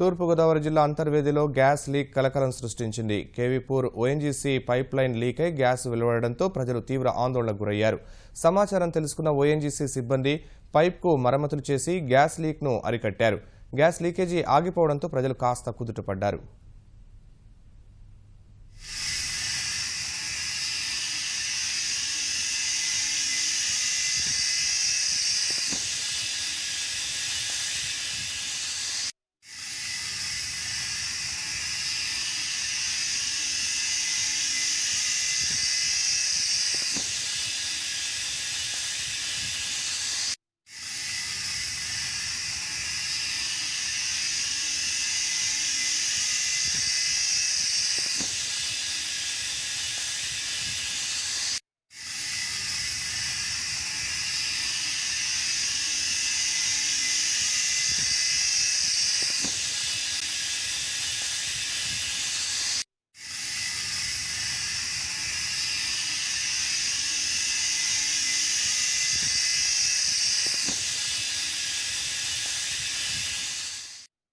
తూర్పుగోదావరి జిల్లా అంతర్వేదిలో gas leak కలకలం సృష్టించింది. కేవీపూర్ ఓఎన్జీసీ పైప్ లైన్ లీక్ అయి గ్యాస్ వెలువడడంతో ప్రజలు తీవ్ర ఆందోళనకు గురయ్యారు. సమాచారం తెలుసుకున్న ఓఎన్జీసీ సిబ్బంది పైప్కు మరమ్మతులు చేసి గ్యాస్ లీక్ను అరికట్టారు. గ్యాస్ లీకేజీ ఆగిపోవడంతో ప్రజలు కాస్త కుదుటపడ్డారు.